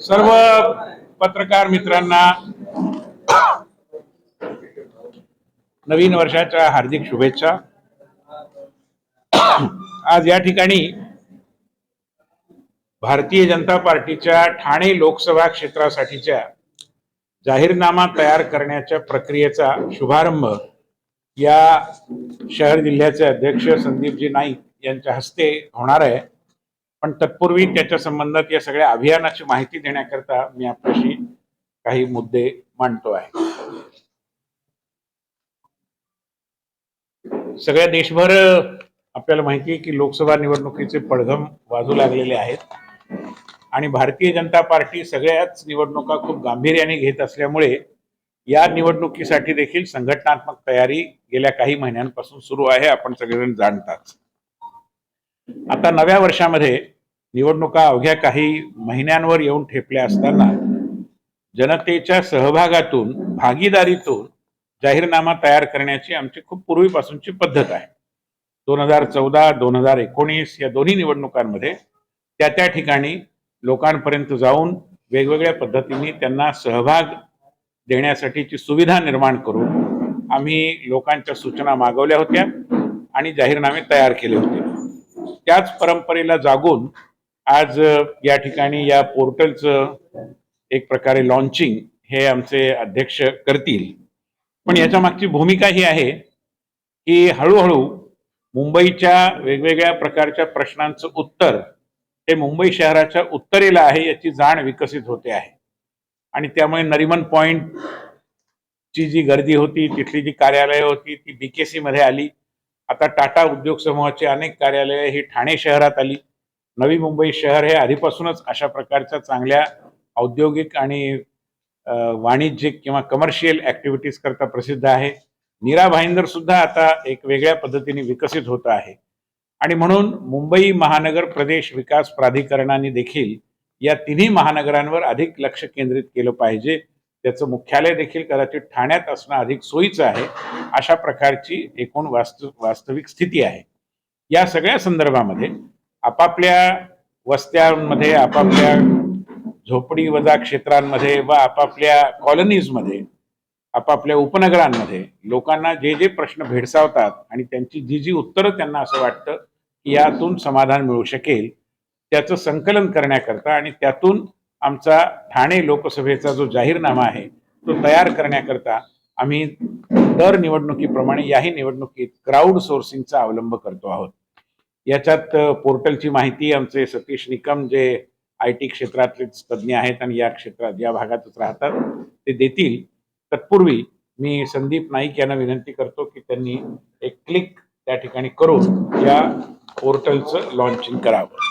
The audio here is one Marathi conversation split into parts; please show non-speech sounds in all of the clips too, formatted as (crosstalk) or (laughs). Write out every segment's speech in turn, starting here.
सर्व पत्रकार मित्रांना नवीन वर्षाच्या हार्दिक शुभेच्छा. आज या ठिकाणी भारतीय जनता पार्टीच्या ठाणे लोकसभा क्षेत्रासाठीच्या जाहीरनामा तयार करण्याच्या प्रक्रियेचा शुभारंभ या शहर जिल्ह्याचे अध्यक्ष संदीपजी नाईक यांच्या हस्ते होणार आहे. पण तत्पूर्वी त्याच्या संबंधात या सगळ्या अभियानाची माहिती देण्याकरता मी आपल्याशी काही मुद्दे मांडतो आहे. सगळ्या देशभर आपल्याला माहिती आहे की लोकसभा निवडणुकीचे पडघम वाजू लागलेले आहेत. आणि भारतीय जनता पार्टी सगळ्याच निवडणुका खूप गांभीर्याने घेत असल्यामुळे या निवडणुकीसाठी देखील संघटनात्मक तयारी गेल्या काही महिन्यांपासून सुरू आहे. आपण सगळेजण जाणतात. आता नव्या वर्षामध्ये निवडणुका अवघ्या काही महिन्यांवर येऊन ठेपल्या असताना जनतेच्या सहभागातून भागीदारीतून जाहीरनामा तयार करण्याची आमची खूप पूर्वीपासूनची पद्धत आहे. दोन हजार चौदा दोन हजार एकोणीस या दोन्ही निवडणुकांमध्ये त्या त्या ठिकाणी लोकांपर्यंत जाऊन वेगवेगळ्या पद्धतीने त्यांना सहभाग देण्यासाठीची सुविधा निर्माण करून आम्ही लोकांच्या सूचना मागवल्या होत्या आणि जाहीरनामे तयार केले होते. त्याच परंपरेला जागून आज या ठिकाणी या पोर्टलचं एक प्रकारे लॉन्चिंग हे आमचे अध्यक्ष करतील. पण याच्या मागची भूमिका ही आहे की हळूहळू मुंबईच्या वेगवेगळ्या प्रकारच्या प्रश्नांचं उत्तर हे मुंबई शहराच्या उत्तरेला आहे याची जाण विकसित होते आहे. आणि त्यामुळे नरिमन पॉइंट ची जी गर्दी होती तिथली जी कार्यालय होती ती बीकेसी मध्ये आली. आता टाटा उद्योग समूहाची अनेक कार्यालय ही ठाणे शहरात आली. नवी मुंबई शहर हे आधीपासूनच अशा प्रकारच्या चांगल्या औद्योगिक आणि वाणिज्यिक किंवा कमर्शियल ऍक्टिव्हिटीज करता प्रसिद्ध आहे. नीरा भाईंदर सुद्धा आता एक वेगळ्या पद्धतीने विकसित होत आहे. आणि म्हणून मुंबई महानगर प्रदेश विकास प्राधिकरणाने देखील या तिन्ही महानगरांवर अधिक लक्ष केंद्रित केलं पाहिजे. त्याचं मुख्यालय देखील कदाचित ठाण्यात असणं अधिक सोयीचं आहे अशा प्रकारची एकूण वास्तु वास्तविक स्थिती आहे. या सगळ्या संदर्भामध्ये आपापल्या वस्त्यांमध्ये आपापल्या झोपडी वजा क्षेत्रांमध्ये व आपापल्या कॉलनीजमध्ये आपापल्या उपनगरांमध्ये लोकांना जे जे प्रश्न भेडसावतात आणि त्यांची जी जी उत्तरं त्यांना असं वाटतं की यातून समाधान मिळू शकेल त्याचं संकलन करण्याकरता आणि त्यातून आमचा ठाणे लोकसभेचा जो जाहीरनामा आहे तो तयार करण्याकरता आम्ही दर निवडणुकीप्रमाणे याही निवडणुकीत क्राऊड सोर्सिंगचा अवलंब करतो आहोत. याच्यात पोर्टलची माहिती आमचे सतीश निकम जे आय टी क्षेत्रातले तज्ज्ञ आहेत आणि या क्षेत्रात या भागातच राहतात ते देतील. तत्पूर्वी मी संदीप नाईक यांना विनंती करतो की त्यांनी एक क्लिक त्या ठिकाणी करून या पोर्टलचं लॉन्चिंग करावं.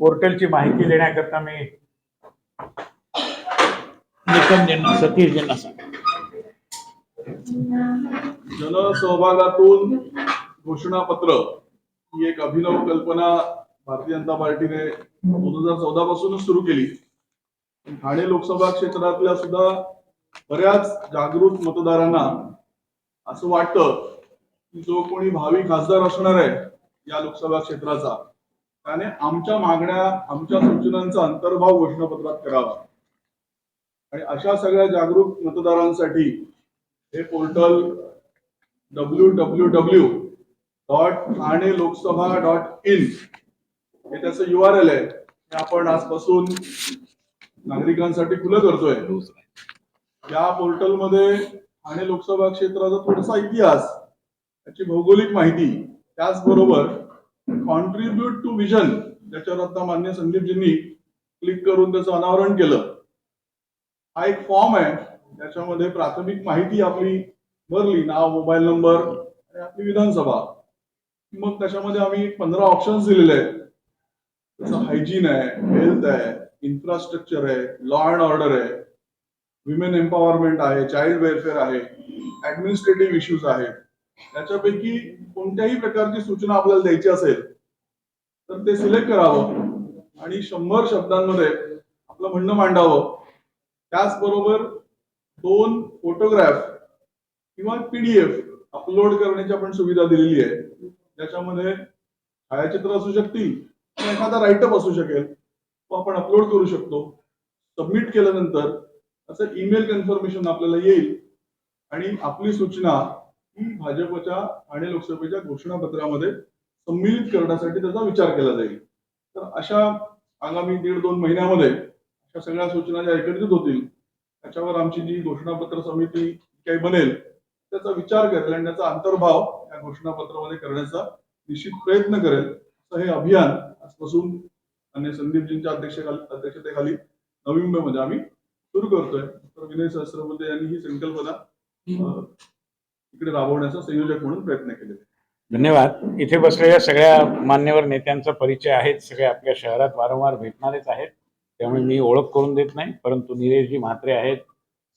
पोर्टलची माहिती देण्याकरता मी निकम यांना सतीश यांना सांग जनसहभागातून घोषणापत्र ही एक अभिनव कल्पना भारतीय जनता पार्टीने दोन हजार चौदा पासूनच सुरू केली. ठाणे लोकसभा क्षेत्रातल्या सुद्धा बऱ्याच जागृत मतदारांना असं वाटतं की जो कोणी भावी खासदार असणार आहे या लोकसभा क्षेत्राचा त्याने आमच्या मागण्या आमच्या सूचनांचा अंतर्भाव घोषणापत्रात करावा. आणि अशा सगळ्या जागरूक मतदारांसाठी हे portal W W W dot Thane Loksabha dot in हे त्याचं यू आर एल आहे. हे आपण आजपासून नागरिकांसाठी खुलं करतोय या पोर्टलमध्ये ठाणे लोकसभा क्षेत्राचा थोडासा इतिहास त्याची भौगोलिक माहिती त्याचबरोबर कॉन्ट्रीब्युट टू विजन ज्याच्यावर आता मान्य संदीपजींनी क्लिक करून त्याचं अनावरण केलं. हा एक फॉर्म आहे. त्याच्यामध्ये प्राथमिक माहिती आपली भरली नाव मोबाईल नंबर आणि आपली विधानसभा. मग त्याच्यामध्ये आम्ही पंधरा ऑप्शन्स दिलेले आहेत. हायजीन आहे हेल्थ आहे इन्फ्रास्ट्रक्चर आहे लॉ अँड ऑर्डर आहे विमेन एम्पॉवरमेंट आहे चाइल्ड वेलफेअर आहे ऍडमिनिस्ट्रेटिव्ह इश्यूज आहेत त्याच्यापैकी कोणत्याही प्रकारची सूचना आपल्याला द्यायची असेल तर ते सिलेक्ट करावं आणि शंभर शब्दांमध्ये आपलं म्हणणं मांडावं. त्याचबरोबर दोन फोटोग्राफ किंवा पीडीएफ अपलोड करण्याची आपण सुविधा दिलेली आहे. त्याच्यामध्ये छायाचित्र असू शकतील एखादा राईटअप असू शकेल तो आपण अपलोड करू शकतो. सबमिट केल्यानंतर असं ईमेल कन्फर्मेशन आपल्याला येईल. आणि आपली सूचना ही भाजपच्या ठाणे लोकसभेच्या घोषणापत्रामध्ये सम्मिलित करण्यासाठी त्याचा विचार केला जाईल. तर अशा आगामी दीड दोन महिन्यामध्ये अशा सगळ्या सूचना ज्या एकत्रित होतील त्याच्यावर आमची जी घोषणापत्र समिती काही बनेल त्याचा विचार करेल आणि त्याचा अंतर्भाव या घोषणापत्रामध्ये करण्याचा निश्चित प्रयत्न करेल. असं हे अभियान आजपासून आणि संदीपजींच्या अध्यक्षेखाली अध्यक्षतेखाली नवी मुंबईमध्ये आम्ही सुरू करतोय. तर विनय सहस्रबुद्धे यांनी ही संकल्पना इकडे राबवण्याचा संयोजक म्हणून प्रयत्न केलेला आहे. धन्यवाद. इथे बसलेल्या सगळ्या मान्यवर नेत्यांचा परिचय आहेत सगळे आपल्या शहरात वारंवार भेटणारेच आहेत. त्यामुळे मी ओळख करून देत नाही. परंतु निलेशजी म्हात्रे आहेत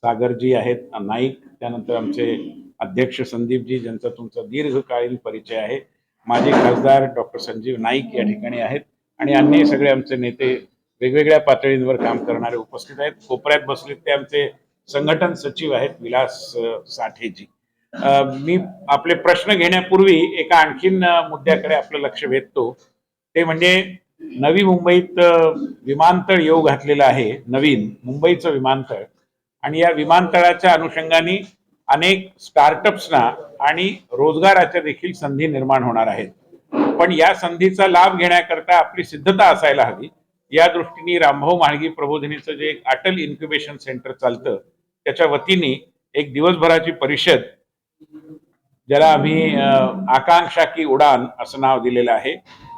सागरजी आहेत नाईक त्यानंतर आमचे अध्यक्ष संदीपजी ज्यांचा तुमचा दीर्घकालीन परिचय आहे. माजी खासदार डॉक्टर संजीव नाईक या ठिकाणी आहेत आणि अन्य सगळे आमचे नेते वेगवेगळ्या पातळींवर काम करणारे उपस्थित आहेत. कोपऱ्यात बसलेत ते आमचे संघटन सचिव आहेत विलास साठेजी. मी आपले प्रश्न घेण्यापूर्वी एका आणखीन मुद्द्याकडे आपलं लक्ष वेधतो. ते म्हणजे नवी मुंबईत विमानतळ येऊ घातलेलं आहे नवीन मुंबईचं विमानतळ. आणि या विमानतळाच्या अनुषंगाने अनेक स्टार्टअप्सना आणि रोजगाराच्या देखील संधी निर्माण होणार आहेत. पण या संधीचा लाभ घेण्याकरता आपली सिद्धता असायला हवी. या दृष्टीने रामभाऊ म्हाळगी प्रबोधिनीचं जे एक अटल इन्क्युबेशन सेंटर चालतं त्याच्या वतीने एक दिवसभराची परिषद ज्याला आम्ही आकांक्षा की उडान असं नाव दिलेलं आहे.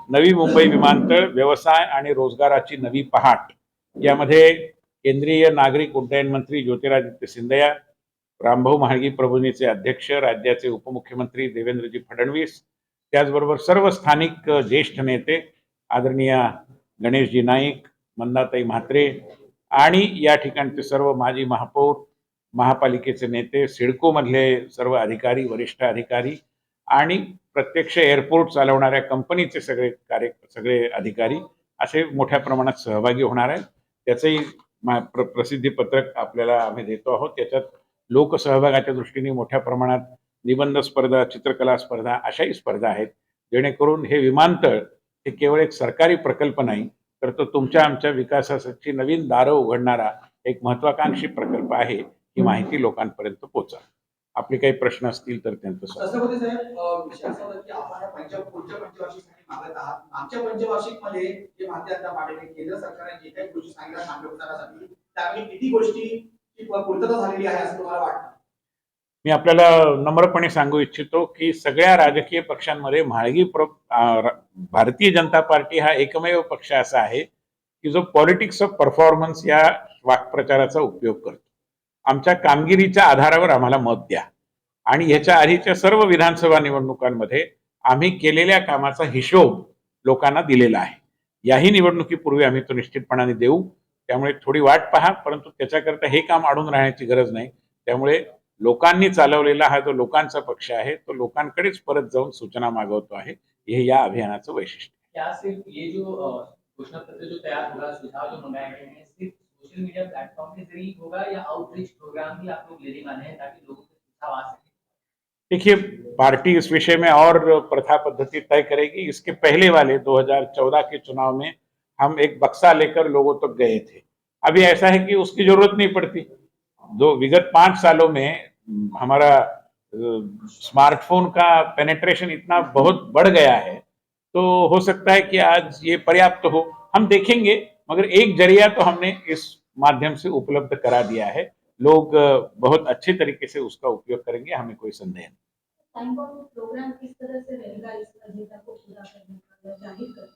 नवी मुंबई विमानतळ व्यवसाय आणि रोजगाराची नवी पहाट. यामध्ये केंद्रीय नागरिक उड्डयन मंत्री ज्योतिरादित्य सिंधिया रामभाऊ महाळगी प्रबोधिनीचे अध्यक्ष राज्याचे उपमुख्यमंत्री देवेंद्रजी फडणवीस त्याचबरोबर सर्व स्थानिक ज्येष्ठ नेते आदरणीय गणेशजी नाईक मंदाताई म्हात्रे आणि या ठिकाणचे सर्व माजी महापौर महापालिकेचे नेते सिडकोमधले सर्व अधिकारी वरिष्ठ अधिकारी आणि प्रत्यक्ष एअरपोर्ट चालवणाऱ्या कंपनीचे सगळे कार्य सगळे अधिकारी असे मोठ्या प्रमाणात सहभागी होणार आहेत. त्याचंही प्र प्रसिद्धी पत्रक आपल्याला आम्ही देतो आहोत. त्याच्यात लोकसहभागाच्या दृष्टीने मोठ्या प्रमाणात निबंध स्पर्धा चित्रकला स्पर्धा अशाही स्पर्धा आहेत जेणेकरून हे विमानतळ हे केवळ एक सरकारी प्रकल्प नाही तर तो तुमच्या आमच्या विकासासाठी नवीन दारं उघडणारा एक महत्वाकांक्षी प्रकल्प आहे ही माहिती लोकांपर्यंत पोहोचा. आपले काही प्रश्न असतील तर त्यांचं स्वागत. पूर्तता झालेली आहे असं तुम्हाला वाटतं? मी आपल्याला नम्रपणे सांगू इच्छितो की सगळ्या राजकीय पक्षांमध्ये म्हाळगी प्र भारतीय जनता पार्टी हा एकमेव पक्ष असा आहे की जो पॉलिटिक्स ऑफ परफॉर्मन्स या वाक्प्रचाराचा उपयोग करतो. आमच्या कामगिरीच्या आधारावर आम्हाला मत द्या. आणि ह्याच्या आधीच्या सर्व विधानसभा निवडणुकांमध्ये आम्ही केलेल्या कामाचा हिशोब लोकांना दिलेला आहे. याही निवडणुकीपूर्वी आम्ही तो निश्चितपणाने देऊ. त्यामुळे थोडी वाट पहा परंतु त्याच्याकरता हे काम अडून राहण्याची गरज नाही. त्यामुळे लोकांनी चालवलेला हा जो लोकांचा पक्ष आहे तो लोकांकडेच परत जाऊन सूचना मागवतो आहे. हे या अभियानाचं वैशिष्ट्य क्या सिर्फ ये जो अ, घोषणा पत्र जो तैयार होगा सुझाव जो मंगाए गए हैं सिर्फ सोशल मीडिया प्लेटफॉर्म के जरिए ही होगा या आउटरीच प्रोग्राम भी आप लोग लेने वाले हैं ताकि लोगों के सुझाव आ सके? देखिए पार्टी इस विषय में और प्रथा पद्धति तय करेगी। इसके पहले वाले 2014 के चुनाव में हम एक बक्सा लेकर लोगों तक गए थे। अभी ऐसा है कि उसकी ज़रूरत नहीं पड़ती। दो विगत पाँच सालों में हमारा स्मार्टफ़ोन का पेनेट्रेशन इतना बहुत बढ़ गया है तो हो सकता है कि आज ये पर्याप्त तो हो। हम देखेंगे, मगर एक ज़रिया तो हमने इस माध्यम से उपलब्ध करा दिया है। लोग बहुत अच्छे तरीके से उसका उपयोग करेंगे, हमें कोई संदेह नहीं। प्रोग्राम किस तरह से रहेगा, इस को पूरा करने का ज़ाहिर?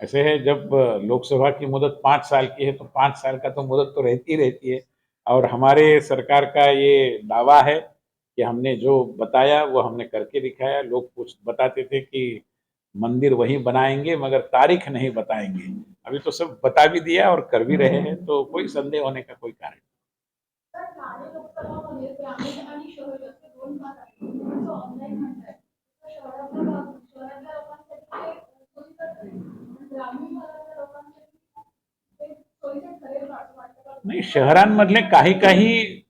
ऐसे है, जब लोकसभा की मुदत पाँच साल की है तो पाँच साल का तो मुदत तो रहती रहती है। और हमारे सरकार का ये दावा है कि हमने जो बताया, वो हमने करके दिखाया। लोग कुछ बताते थे कि मंदिर वहीं बनाएँगे, मगर तारीख नहीं बताएँगे। अभी तो सब बता भी दिया और कर भी रहे हैं तो कोई संदेह होने का कोई कारण शहरांमधले काही काही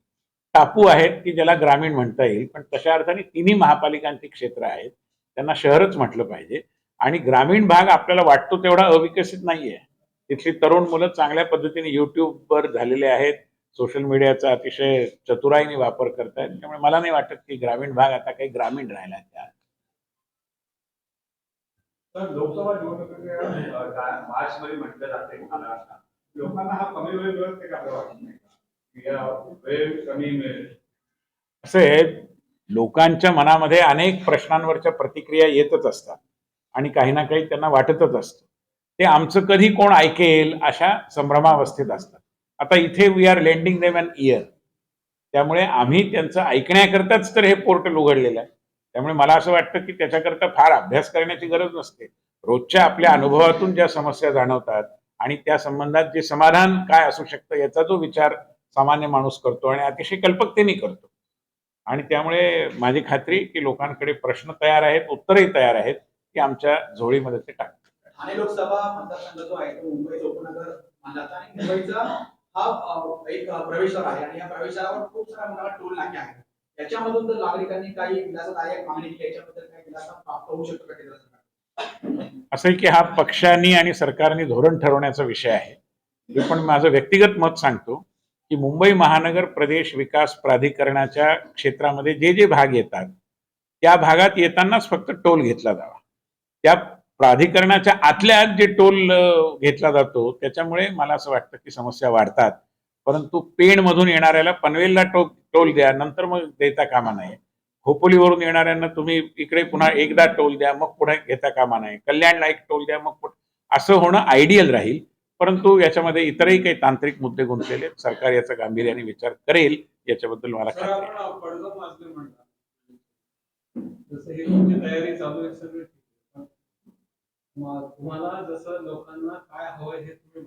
टापू आहेत की ज्याला ग्रामीण म्हणता येईल पण तशा अर्थाने तिन्ही महापालिकांची क्षेत्र आहेत. त्यांना शहरच म्हटलं पाहिजे. आणि ग्रामीण भाग आपल्याला वाटतो तेवढा अविकसित नाहीये. तिथली तरुण मुलं चांगल्या पद्धतीने युट्यूबवर झालेले आहेत. सोशल मीडियाचा अतिशय चतुराईने वापर करतायत. त्यामुळे मला नाही वाटत की ग्रामीण भाग आता काही ग्रामीण राहिला त्या लोकसभा निवडणुकीच्या मार्च मध्ये म्हटलं जाते लोकांना हा कमी वेळ मिळत नाही वाटत नाही का? वेळ कमी मिळेल. असे लोकांच्या मनामध्ये अनेक प्रश्नांवरच्या प्रतिक्रिया येतच असतात आणि काही ना काही त्यांना वाटतच असतं. ते आमचं कधी कोण ऐकेल अशा संभ्रमावस्थेत असतात. आता इथे we are lending them an year त्यामुळे आम्ही त्यांचं ऐकण्याकरताच तर हे पोर्टल उघडलेलं आहे. त्यामुळे मला असं वाटतं की त्याच्याकरता फार अभ्यास करण्याची गरज नसते. रोजच्या आपल्या अनुभवातून ज्या समस्या जाणवतात आणि त्या संबंधात जे समाधान काय असू शकतं याचा जो विचार सामान्य माणूस करतो आणि अतिशय कल्पकतेने करतो. आणि त्यामुळे माझी खात्री की लोकांकडे प्रश्न तयार आहेत उत्तरही तयार आहेत की आमच्या झोळीमध्ये ते टाकतात. ठाणे लोकसभा मतदारसंघ जो आहे तो मुंबईचा उपनगर मानला जातो आणि मुंबईचा हा एक प्रवेशद्वार आहे आणि या प्रवेशद्वारावर खूप सारा मोठा टोल नाके आहे याच्यामधून जर नागरिकांनी काही विलासदायक मागणी केली याच्याबद्दल काही दिलासा प्राप्त होऊ शकतो का केंद्र सरकार? असं आहे की हा पक्षांनी आणि सरकारने धोरण ठरवण्याचा विषय आहे. मी पण माझं व्यक्तिगत मत सांगतो की मुंबई महानगर प्रदेश विकास प्राधिकरणाच्या क्षेत्रामध्ये जे जे भाग येतात त्या भागात येतानाच फक्त टोल घेतला जावा. त्या प्राधिकरणाच्या आतल्या आत जे टोल घेतला जातो त्याच्यामुळे मला असं वाटतं की समस्या वाढतात. परंतु पेणमधून येणाऱ्याला पनवेलला टो टोल द्या नंतर मग देता कामा नये. खोपोलीवरून येणाऱ्यांना तुम्ही इकडे पुन्हा एकदा टोल द्या मग पुढे घेता कामा नाही कल्याणला एक टोल द्या मग असं होणं आयडियल राहील. परंतु याच्यामध्ये इतरही काही तांत्रिक मुद्दे गुंतलेले सरकार याचा गांभीर्याने विचार करेल याच्याबद्दल मला जसं हे तयारी चालू आहे सगळं पण तुम्हाला जसं लोकांना काय हे तुम्ही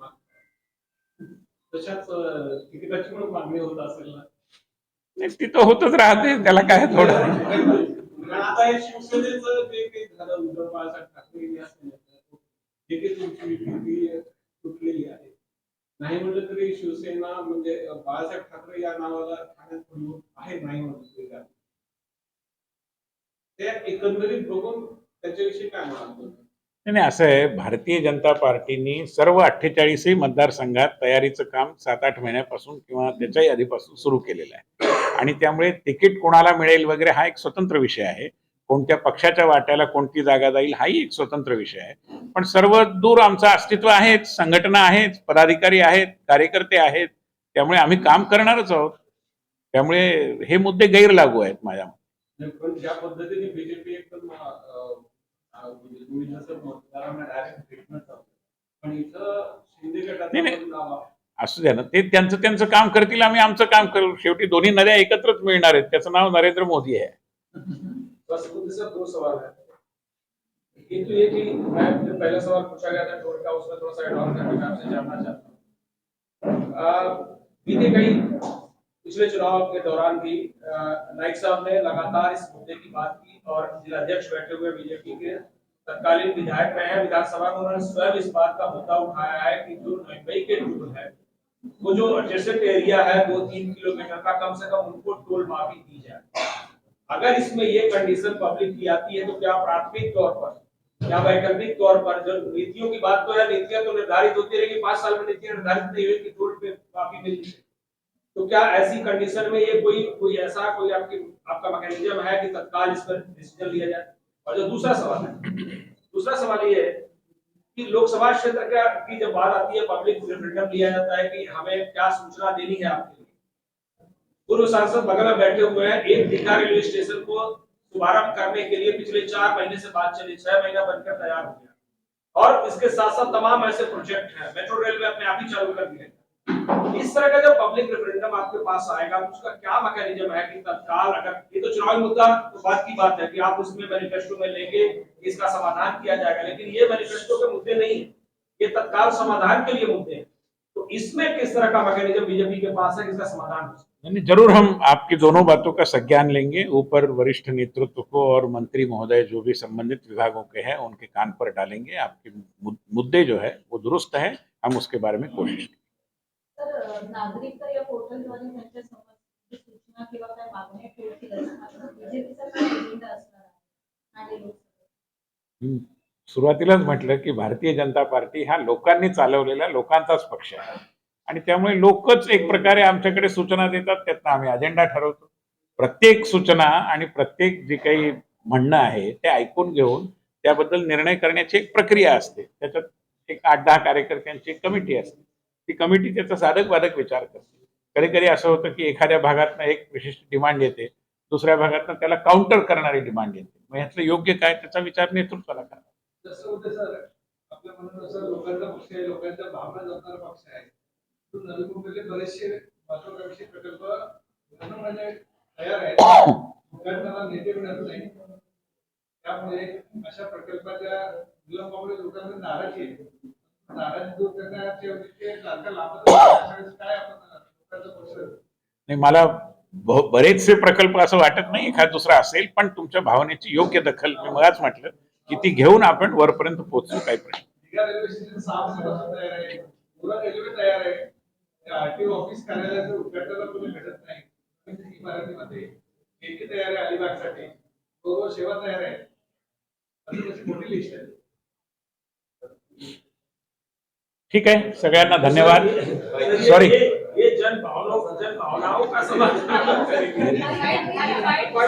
तशाच तिकिटाची पण मागणी होत असेल ना. नाही, ती तर होतच राहते त्याला काय थोडं. नाही म्हटलं तरी शिवसेना म्हणजे बाळासाहेब ठाकरे या नावाला ठाण्यात आहे नाही म्हटलं तरी काय. ते एकंदरीत बघून त्याच्याविषयी काय म्हणाल नाही नाही, असं आहे भारतीय जनता पार्टीनी सर्व अठ्ठेचाळीसही मतदारसंघात तयारीचं काम सात आठ महिन्यापासून किंवा त्याच्याही आधीपासून सुरू केलेलं आहे. आणि त्यामुळे तिकीट कोणाला मिळेल वगैरे हा एक स्वतंत्र विषय आहे. कोणत्या पक्षाच्या वाट्याला कोणती जागा जाईल हाही एक स्वतंत्र विषय आहे. पण सर्व दूर आमचं अस्तित्व आहेच संघटना आहेत पदाधिकारी आहेत कार्यकर्ते आहेत. त्यामुळे आम्ही काम करणारच आहोत. त्यामुळे हे मुद्दे गैरलागू आहेत माझ्या मते. नाही, ते त्यांचं त्यांचं काम करतील, आम्ही आमचं काम करू. शेवटी दोन्ही नद्या एकत्रच मिळणार आहेत. त्याचं नाव नरेंद्र मोदी आहे. (laughs) सवाल है कि मैं बीते कई पिछले चुनाव के दौरान भी नाइक साहब ने लगातार इस मुद्दे की बात की और जिलाध्यक्ष बैठे हुए बीजेपी के तत्कालीन विधायक रहे हैं। विधानसभा में उन्होंने स्वयं इस बात का मुद्दा उठाया है कि जो मुंबई के टोल है वो जो एडजेसेंट एरिया है, दो तीन किलोमीटर का कम से कम उनको टोल माफ़ी दी जाए। अगर इसमें ये कंडीशन पब्लिक की आती है तो क्या प्राथमिक तौर पर या वैकल्पिक तौर पर जो नीतियों की बात तो है, नीतियाँ तो निर्धारित होती रहेगी, पाँच साल में नीतियाँ निर्धारित नहीं हुई कि टोल पे माफ़ी मिल तो क्या ऐसी कंडीशन में ये कोई कोई ऐसा कोई आपकी, आपका मैकेनिज्म है कि तत्काल इस पर डिसीज़न लिया जाए? और जो दूसरा सवाल है, दूसरा सवाल ये है कि लोकसभा क्षेत्र का जब बात आती है पब्लिक रेफरेंडम लिया जाता है कि हमें क्या सूचना देनी है आपके लिए। पूर्व सांसद बगल में बैठे हुए हैं, एक दीघा रेलवे स्टेशन को शुभारंभ करने के लिए पिछले चार महीने से बात चली, छह महीना बनकर तैयार हो गया। और इसके साथ साथ तमाम ऐसे प्रोजेक्ट हैं मेट्रो रेलवे अपने आप ही चालू कर दिए इस तरह का जब पब्लिक रेफरेंडम आपके पास आएगा, उसका क्या मैकेनिज्म है कि तत्काल अगर, ये तो चुनावी मुद्दा तो बात की बात है कि आप उसमें मैनिफेस्टो में लेंगे, इसका समाधान किया जाएगा, लेकिन ये मैनिफेस्टो के मुद्दे नहीं है। ये तत्काल समाधान के लिए मुद्दे हैं। तो इसमें किस तरह का मैकेनिज्म बीजेपी के पास है, इसका समाधान हो नहीं, ज़रूर हम आपकी दोनों बातों का संज्ञान लेंगे। ऊपर वरिष्ठ नेतृत्व को और मंत्री महोदय जो भी संबंधित विभागों के हैं, उनके कान पर डालेंगे। आपके मुद्दे जो है, वो दुरुस्त है। हम उसके बारे में कोशिश तर नागरिक तर या पोर्टलद्वारे त्यांच्या सूचना किंवा काय मागण्या ठेवतील बीजेपीचा काय एजेंडा असणार सुरुवातीलाच म्हटलं की भारतीय जनता पार्टी हा लोकांनी चालवलेला लोकांचाच पक्ष आहे. आणि त्यामुळे लोकच एक प्रकारे आमच्याकडे सूचना देतात त्यातनं आम्ही अजेंडा ठरवतो. प्रत्येक सूचना आणि प्रत्येक जे काही म्हणणं आहे ते ऐकून घेऊन त्याबद्दल निर्णय करण्याची एक प्रक्रिया असते. त्याच्यात एक आठ दहा कार्यकर्त्यांची एक कमिटी असते. ती कमिटी त्याचा साधक बाधक विचार करते. कधी कधी असं होतं की एखाद्या भागातनं एक विशिष्ट डिमांड येते दुसऱ्या भागातनं त्याला काउंटर करणारी डिमांड येते. मग ह्यातलं योग्य काय त्याचा विचार नेतृत्वाला करा म्हणून लोकांचा लोकांच्या भावना आहे. बरेचसे महत्वाकांक्षी प्रकल्प तयार आहेत. लोकांना नेते मिळत नाही. त्यामुळे अशा प्रकल्पाच्या विलंबामुळे लोकांना नाराजी आहे. नाही मला बरेचसे प्रकल्प असं वाटत नाही एखाद दुसरा असेल पण तुमच्या भावनेची योग्य दखल मी मलाच म्हटलं की ती घेऊन आपण वरपर्यंत पोहोचू काही प्रश्न तयार आहे ऑफिस कार्यालयाचं उद्घाटनाला कोणी भेटत नाही. इमारतीमध्ये तयार आहे अलिबागसाठी सेवा तयार आहे मोठी लिस्ट आहे ठीक आहे सगळ्यांना धन्यवाद. सॉरी (laughs) (laughs)